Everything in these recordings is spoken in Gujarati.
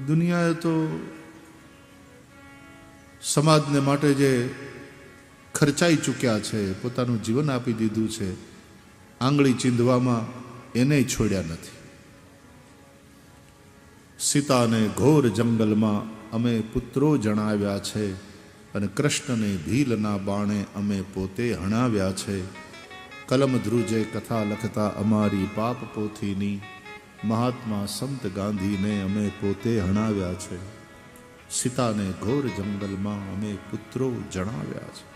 દુનિયાએ તો સમાજને માટે જે ખર્ચાઈ ચૂક્યા છે, પોતાનું જીવન આપી દીધું છે, આંગળી ચીંધવામાં એને છોડ્યા નથી. સીતાને ઘોર જંગલમાં અમે પુત્રો જણાવ્યા છે અને કૃષ્ણને ભીલના બાણે અમે પોતે હણાવ્યા છે. કલમ ધ્રુજે કથા લખતા અમારી પાપ પોથીની મહાત્મા સંત ગાંધીને અમે પોતે હણાવ્યા છે. સીતાને ઘોર જંગલમાં અમે પુત્રો જણાવ્યા છે.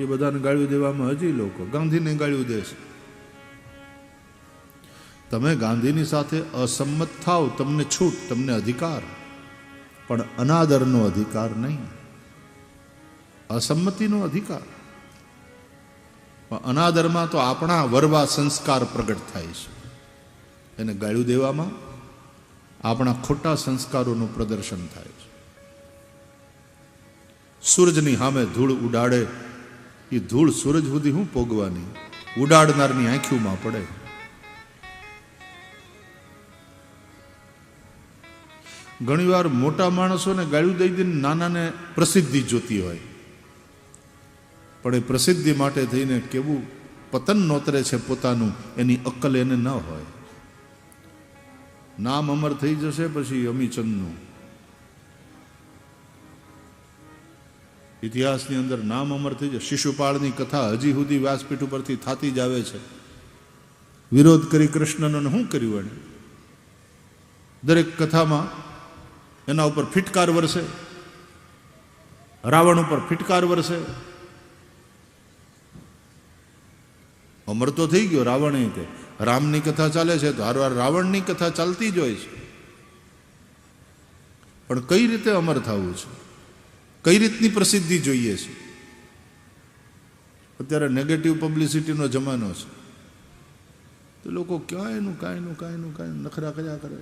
એ બધાને ગાળ્યું દેવામાં હજી લોકો ગાંધીને ગાળ્યું દે છે. તમે ગાંધીની સાથે અસંમત થાવ, તમને છૂટ, તમને અધિકાર. પણ અનાદરનો અધિકાર નહીં. અસંમતિનો અધિકાર. પણ અનાદરમાં તો આપણા વરવા સંસ્કાર પ્રગટ થાય છે. એને ગાળ્યું દેવામાં આપણા ખોટા સંસ્કારોનું પ્રદર્શન થાય છે. સૂરજની સામે ધૂળ ઉડાડે એ ધૂળ સૂરજ સુધી હું પોગવાની, ઉડાડનારની આંખીઓમાં પડે. ઘણીવાર મોટા માણસોને ગાળ્યું દઈ દઈને નાનાને પ્રસિદ્ધિ જોતી હોય. પણ એ પ્રસિદ્ધિ માટે થઈને કેવું પતન નોતરે છે પોતાનું, એની અક્કલ એને ન હોય. નામ અમર થઈ જશે પછી અમીચંદનું ઇતિહાસની અંદર નામ અમર થઈ જશે. શિશુપાળની કથા હજી સુધી વ્યાસપીઠ ઉપરથી થતી જ આવે છે. વિરોધ કરી કૃષ્ણનો શું કર્યું એણે? દરેક કથામાં એના ઉપર ફિટકાર વરસે. રાવણ ઉપર ફિટકાર વરસે. અમર તો થઈ ગયો રાવણ તે. રામની કથા ચાલે છે તો હારવાર રાવણની કથા ચાલતી જ હોય છે. પણ કઈ રીતે અમર થવું છે? કઈ રીતની પ્રસિદ્ધિ જોઈએ છે? અત્યારે નેગેટિવ પબ્લિસિટીનો જમાનો છે. તો લોકો ક્યાંયનું કાંઈનું કાંઈનું કાંઈ નખરા કર્યા કરે.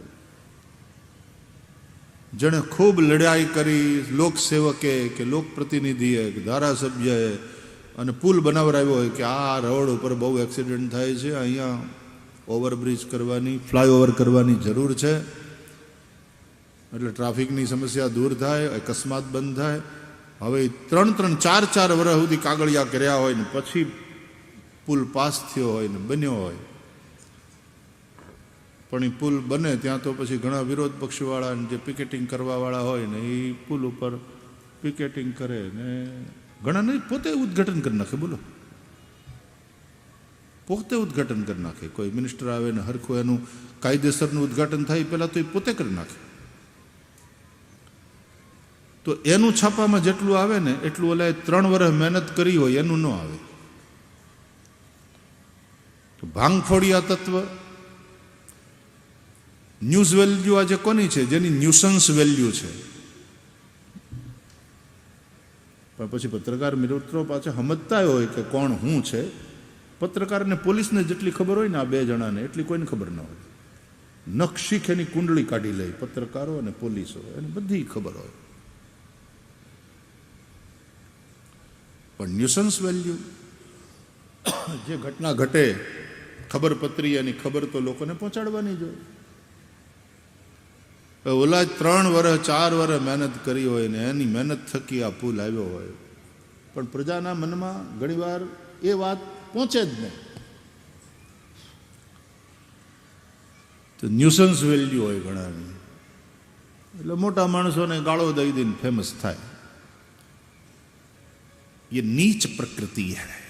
જેણે ખૂબ લડાઈ કરી, લોકસેવકે કે લોકપ્રતિનિધિએ, કે ધારાસભ્યએ અને પુલ બનાવરાવ્યો હોય કે આ રોડ ઉપર બહુ એક્સિડન્ટ થાય છે, અહીંયા ઓવરબ્રિજ કરવાની ફ્લાયઓવર કરવાની જરૂર છે. એટલે ટ્રાફિકની સમસ્યા દૂર થાય, અકસ્માત બંધ થાય. હવે ત્રણ ત્રણ, ચાર ચાર વર્ષ સુધી કાગળિયા કર્યા હોય ને પછી પુલ પાસ થયો હોય ને બન્યો હોય. પણ એ પુલ બને ત્યાં તો પછી ઘણા વિરોધ પક્ષવાળા જે પિકેટિંગ કરવાવાળા હોય ને એ પુલ ઉપર પિકેટિંગ કરે ને ઘણા નહીં પોતે ઉદઘાટન કરી નાખે, બોલો. પોતે ઉદ્ઘાટન કરી નાખે. કોઈ મિનિસ્ટર આવે ને હરખું એનું કાયદેસરનું ઉદ્ઘાટન થાય પહેલાં તો એ પોતે કરી નાખે. તો એનું છાપામાં જેટલું આવે ને, એટલું ઓલા ત્રણ વર્ષ મહેનત કરી હોય, એનું ન આવે. ભાંગફોડિયા તત્વ, ન્યૂઝ વેલ્યુ આજે કોની છે? જેની ન્યુસન્સ વેલ્યુ છે. પણ પછી પત્રકાર મિત્રો પાછા સમજતા હોય કે કોણ હું છે, પત્રકારને પોલીસને જેટલી ખબર હોય ને આ બે જણાને, એટલી કોઈને ખબર ન હોય. નખશીખ એની કુંડળી કાઢી લે, પત્રકારો અને પોલીસો, એને બધી ખબર હોય. પણ ન્યુસન્સ વેલ્યુ જે ઘટના ઘટે, ખબર પત્રી એની ખબર તો લોકોને પહોંચાડવાની જ હોય. ઓલા ત્રણ વર્ષ ચાર વર્ષ મહેનત કરી હોય ને એની મહેનત થકી આ પુલ આવ્યો હોય. પણ પ્રજાના મનમાં ઘણીવાર એ વાત પહોંચે જ નહીં. તો ન્યુસન્સ વેલ્યુ હોય ઘણાની. એટલે મોટા માણસોને ગાળો દઈ દઈને ફેમસ થાય. એ નીચ પ્રકૃતિ હૈ.